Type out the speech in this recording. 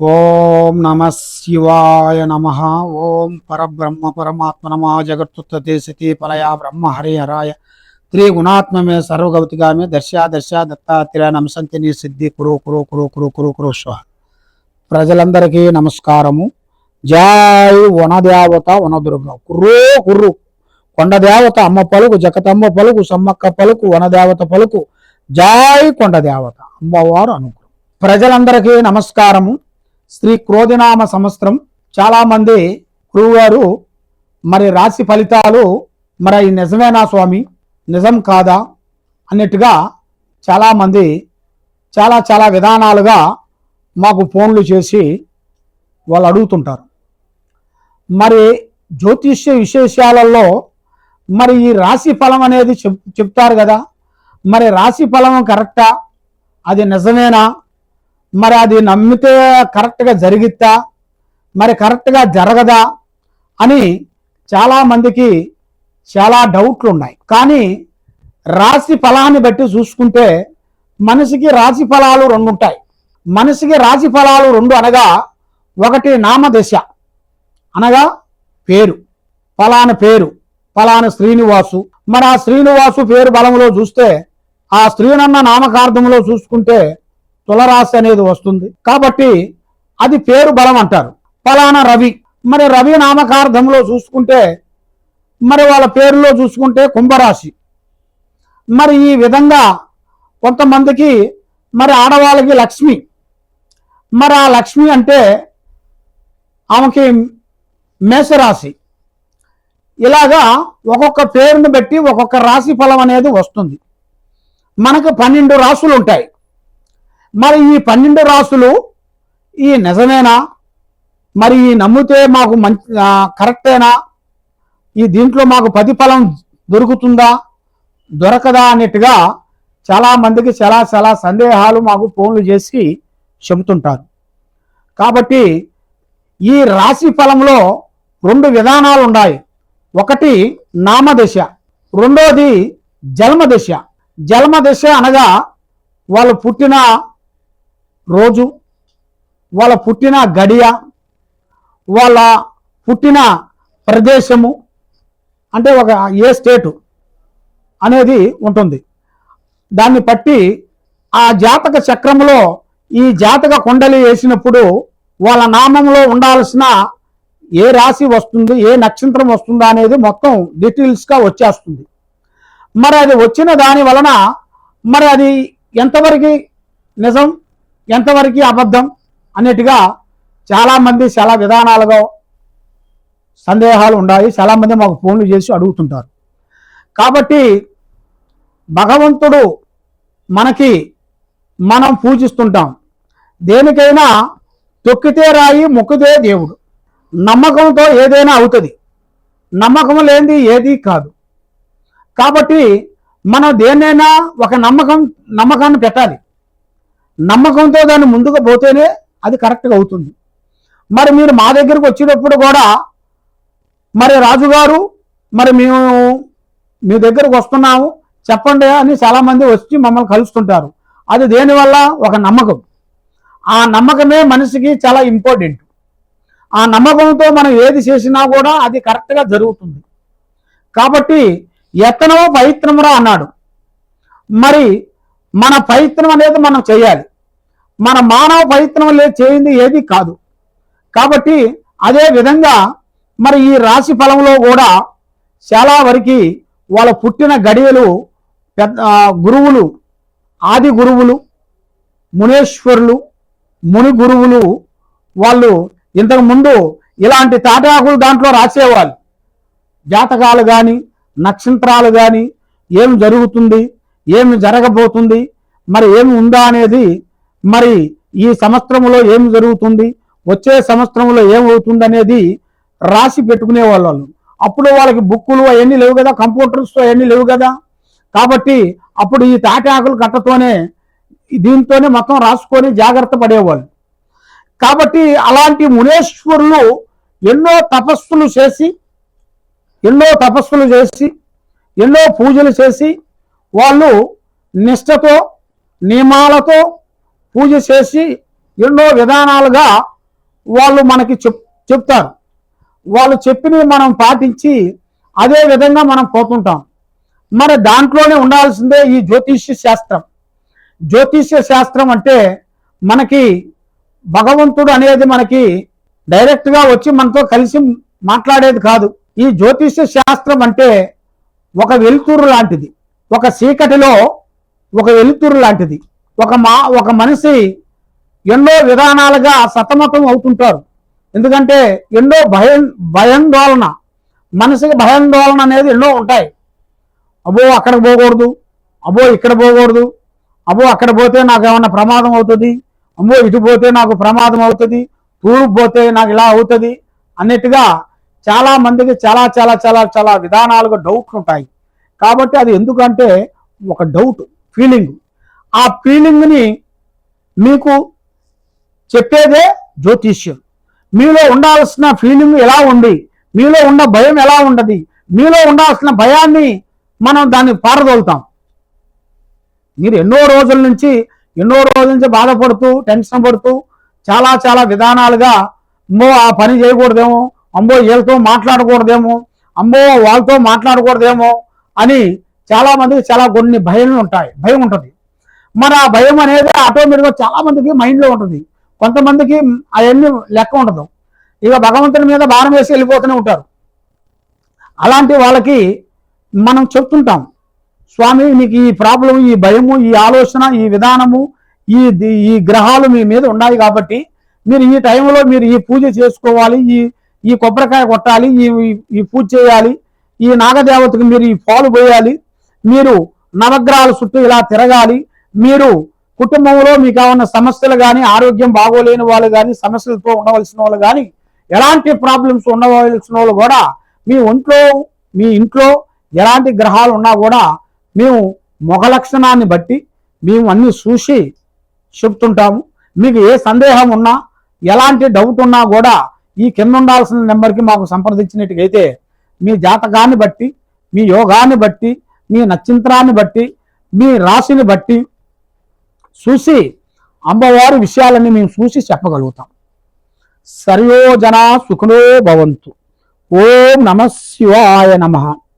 ఓం నమ శివాయ నమ. ఓం పరబ్రహ్మ పరమాత్మ నమ. జగత్తుత్తే సతీ పలయా బ్రహ్మ హరిహరాయ త్రిగుణాత్మమే సర్వగవతిగామే దర్శా దర్శా దత్తాత్రేయ నమసంతిని సిద్ధి. కురు కురు కురు కురు కురు కురు స్వ ప్రజలందరికీ నమస్కారము. జై వనదేవత వనదుర్గ కుర్రు కుర్రు. కొండదేవత అమ్మ పలుకు జగతమ్మ పలుకు సమ్మక్క పలుకు వనదేవత పలుకు. జై కొండదేవత అమ్మవారు అనుకు ప్రజలందరికీ నమస్కారము. శ్రీ క్రోధినామ సంవత్సరం. చాలామంది గురువు గారు మరి రాశి ఫలితాలు మరి అవి నిజమేనా స్వామి? నిజం కాదా? అన్నట్టుగా చాలామంది చాలా చాలా విధానాలుగా మాకు ఫోన్లు చేసి వాళ్ళు అడుగుతుంటారు. మరి జ్యోతిష్య విశేషాలలో మరి ఈ రాశి ఫలం అనేది చెప్ చెప్తారు కదా. మరి రాశి ఫలం కరెక్టా? అది నిజమేనా? మరి అది నమ్మితే కరెక్ట్గా జరిగిద్దా? మరి కరెక్ట్గా జరగదా? అని చాలామందికి చాలా డౌట్లు ఉన్నాయి. కానీ రాశి ఫలాన్ని బట్టి చూసుకుంటే మనిషికి రాశి ఫలాలు రెండు ఉంటాయి. మనిషికి రాశి ఫలాలు రెండు అనగా ఒకటి నామదశ అనగా పేరు. ఫలాన పేరు ఫలాన శ్రీనివాసు. మరి ఆ శ్రీనివాసు పేరు బలంలో చూస్తే ఆ స్త్రీనన్న నామకార్థంలో చూసుకుంటే తులరాశి అనేది వస్తుంది. కాబట్టి అది పేరు బలం అంటారు. ఫలానా రవి. మరి రవి నామకార్థంలో చూసుకుంటే మరి వాళ్ళ పేరులో చూసుకుంటే కుంభరాశి. మరి ఈ విధంగా కొంతమందికి మరి ఆడవాళ్ళకి లక్ష్మి. మరి ఆ లక్ష్మి అంటే ఆమెకి మేషరాశి. ఇలాగా ఒక్కొక్క పేరుని బట్టి ఒక్కొక్క రాశి ఫలం అనేది వస్తుంది. మనకు పన్నెండు రాసులు ఉంటాయి. మరి ఈ పన్నెండు రాసులు ఈ నిజమేనా? మరి ఈ నమ్మితే మాకు మంచి కరెక్టేనా? ఈ దీంట్లో మాకు ప్రతిఫలం దొరుకుతుందా? దొరకదా అన్నట్టుగా చాలా మందికి చాలా చాలా సందేహాలు మాకు ఫోన్లు చేసి చెబుతుంటారు. కాబట్టి ఈ రాశి ఫలంలో రెండు విధానాలు ఉన్నాయి. ఒకటి నామదశ రెండోది జన్మదశ. జన్మదశ అనగా వాళ్ళు పుట్టిన రోజు వాళ్ళ పుట్టిన గడియ వాళ్ళ పుట్టిన ప్రదేశము అంటే ఒక ఏ స్టేటు అనేది ఉంటుంది. దాన్ని బట్టి ఆ జాతక చక్రంలో ఈ జాతక కొండలి వేసినప్పుడు వాళ్ళ నామంలో ఉండాల్సిన ఏ రాశి వస్తుంది ఏ నక్షత్రం వస్తుందా అనేది మొత్తం డీటెయిల్స్గా వచ్చేస్తుంది. మరి అది వచ్చిన దాని వలన మరి అది ఎంతవరకు నిజం? ఎంతవరకు అబద్ధం అన్నట్టుగా చాలామంది చాలా విధానాలుగా సందేహాలు ఉన్నాయి. చాలామంది మాకు ఫోన్లు చేసి అడుగుతుంటారు. కాబట్టి భగవంతుడు మనకి మనం పూజిస్తుంటాం. దేనికైనా తొక్కితే రాయి మొక్కితే దేవుడు. నమ్మకంతో ఏదైనా అవుతుంది. నమ్మకం లేనిది ఏది కాదు. కాబట్టి మనం దేన్నైనా ఒక నమ్మకం నమ్మకాన్ని పెట్టాలి. నమ్మకంతో దాన్ని ముందుకు పోతేనే అది కరెక్ట్గా అవుతుంది. మరి మీరు మా దగ్గరకు వచ్చినప్పుడు కూడా మరి రాజుగారు మరి మేము మీ దగ్గరకు వస్తున్నాము చెప్పండి అని చాలామంది వచ్చి మమ్మల్ని కలుస్తుంటారు. అది దేనివల్ల ఒక నమ్మకం. ఆ నమ్మకమే మనిషికి చాలా ఇంపార్టెంట్. ఆ నమ్మకంతో మనం ఏది చేసినా కూడా అది కరెక్ట్గా జరుగుతుంది. కాబట్టి ఎత్తనో పవిత్రమురా అన్నాడు. మరి మన ప్రయత్నం అనేది మనం చేయాలి. మన మానవ ప్రయత్నం లే చేయింది ఏది కాదు. కాబట్టి అదే విధంగా మరి ఈ రాశి ఫలంలో కూడా చాలా వరకు వాళ్ళ పుట్టిన గడియలు పెద్ద గురువులు ఆది గురువులు మునేశ్వరులు ముని గురువులు వాళ్ళు ఇంతకు ముందు ఇలాంటి తాటాకులు దాంట్లో రాసేవాళ్ళు. జాతకాలు కానీ నక్షత్రాలు కానీ ఏం జరుగుతుంది ఏమి జరగబోతుంది మరి ఏమి ఉందా అనేది మరి ఈ సంవత్సరంలో ఏం జరుగుతుంది? వచ్చే సంవత్సరంలో ఏమవుతుంది అనేది రాసి పెట్టుకునే వాళ్ళు అప్పుడు వాళ్ళకి బుక్కులు అవన్నీ లేవు కదా కంప్యూటర్స్ అవన్నీ లేవు కదా. కాబట్టి అప్పుడు ఈ తాటాకులు కట్టతోనే దీంతోనే మొత్తం రాసుకొని జాగ్రత్త పడేవాళ్ళు. కాబట్టి అలాంటి మునేశ్వరులు ఎన్నో తపస్సులు చేసి ఎన్నో తపస్సులు చేసి ఎన్నో పూజలు చేసి వాళ్ళు నిష్ఠతో నియమాలతో పూజ చేసి ఎన్నో విధానాలుగా వాళ్ళు మనకి చెప్ చెప్తారు. వాళ్ళు చెప్పినవి మనం పాటించి అదే విధంగా మనం పోతుంటాం. మరి దాంట్లోనే ఉండాల్సిందే ఈ జ్యోతిష్య శాస్త్రం. జ్యోతిష్య శాస్త్రం అంటే మనకి భగవంతుడు అనేది మనకి డైరెక్ట్గా వచ్చి మనతో కలిసి మాట్లాడేది కాదు. ఈ జ్యోతిష్య శాస్త్రం అంటే ఒక వెలుతురు లాంటిది. ఒక చీకటిలో ఒక వెలుతురు లాంటిది. ఒక మా ఒక మనిషి ఎన్నో విధానాలుగా సతమతం అవుతుంటారు. ఎందుకంటే ఎన్నో భయం భయాందోళన మనసుకి భయాందోళన అనేది ఎన్నో ఉంటాయి. అబ్బో అక్కడ పోకూడదు. అబ్బో ఇక్కడ పోకూడదు. అబ్బో అక్కడ పోతే నాకు ఏమన్నా ప్రమాదం అవుతుంది. అమ్మో ఇటు పోతే నాకు ప్రమాదం అవుతుంది. తూర్పు పోతే నాకు ఇలా అవుతుంది అన్నట్టుగా చాలా మందికి చాలా చాలా చాలా చాలా విధానాలుగా డౌట్లు ఉంటాయి. కాబట్టి అది ఎందుకంటే ఒక డౌట్ ఫీలింగ్. ఆ ఫీలింగ్ని మీకు చెప్పేదే జ్యోతిష్యం. మీలో ఉండాల్సిన ఫీలింగ్ ఎలా ఉంది? మీలో ఉన్న భయం ఎలా ఉండదు మీలో ఉండాల్సిన భయాన్ని మనం దాన్ని పారదోలుతాం. మీరు ఎన్నో రోజుల నుంచి ఎన్నో రోజుల నుంచి బాధపడుతూ టెన్షన్ పడుతూ చాలా చాలా విధానాలుగా అమ్మో ఆ పని చేయకూడదేమో అమ్మో వీళ్ళతో మాట్లాడకూడదేమో అమ్మో వాళ్ళతో మాట్లాడకూడదేమో అని చాలామందికి చాలా కొన్ని భయాలు ఉంటాయి భయం ఉంటుంది. మరి ఆ భయం అనేది ఆటోమేటిక్గా చాలా మందికి మైండ్లో ఉంటుంది. కొంతమందికి అవన్నీ లెక్క ఉండదు. ఇక భగవంతుని మీద భారం వేసి వెళ్ళిపోతూనే ఉంటారు. అలాంటి వాళ్ళకి మనం చెప్తుంటాం స్వామి మీకు ఈ ప్రాబ్లం ఈ భయము ఈ ఆలోచన ఈ విధానము ఈ ఈ గ్రహాలు మీ మీద ఉన్నాయి కాబట్టి మీరు ఈ టైంలో మీరు ఈ పూజ చేసుకోవాలి ఈ ఈ కొబ్బరికాయ కొట్టాలి ఈ ఈ- ఈ పూజ చేయాలి ఈ నాగదేవతకు మీరు ఈ పాలు పోయాలి మీరు నవగ్రహాల చుట్టూ ఇలా తిరగాలి మీరు కుటుంబంలో మీకు ఉన్న సమస్యలు కానీ ఆరోగ్యం బాగోలేని వాళ్ళు కానీ సమస్యలతో ఉండవలసిన వాళ్ళు కానీ ఎలాంటి ప్రాబ్లమ్స్ ఉండవలసిన వాళ్ళు కూడా మీ ఒంట్లో మీ ఇంట్లో ఎలాంటి గ్రహాలు ఉన్నా కూడా మేము ముఖ లక్షణాన్ని బట్టి మేము అన్ని చూసి చెప్తుంటాము. మీకు ఏ సందేహం ఉన్నా ఎలాంటి డౌట్ ఉన్నా కూడా ఈ కింద ఉండాల్సిన నెంబర్కి మాకు సంప్రదించినట్టుగైతే మీ జాతకాన్ని బట్టి మీ యోగాన్ని బట్టి మీ నక్షత్రాన్ని బట్టి మీ రాశిని బట్టి చూసి అమ్మవారి విషయాలన్నీ మేము చూసి చెప్పగలుగుతాం. సర్వోజన సుఖనో భవంతు. ఓం నమ శివాయ నమః.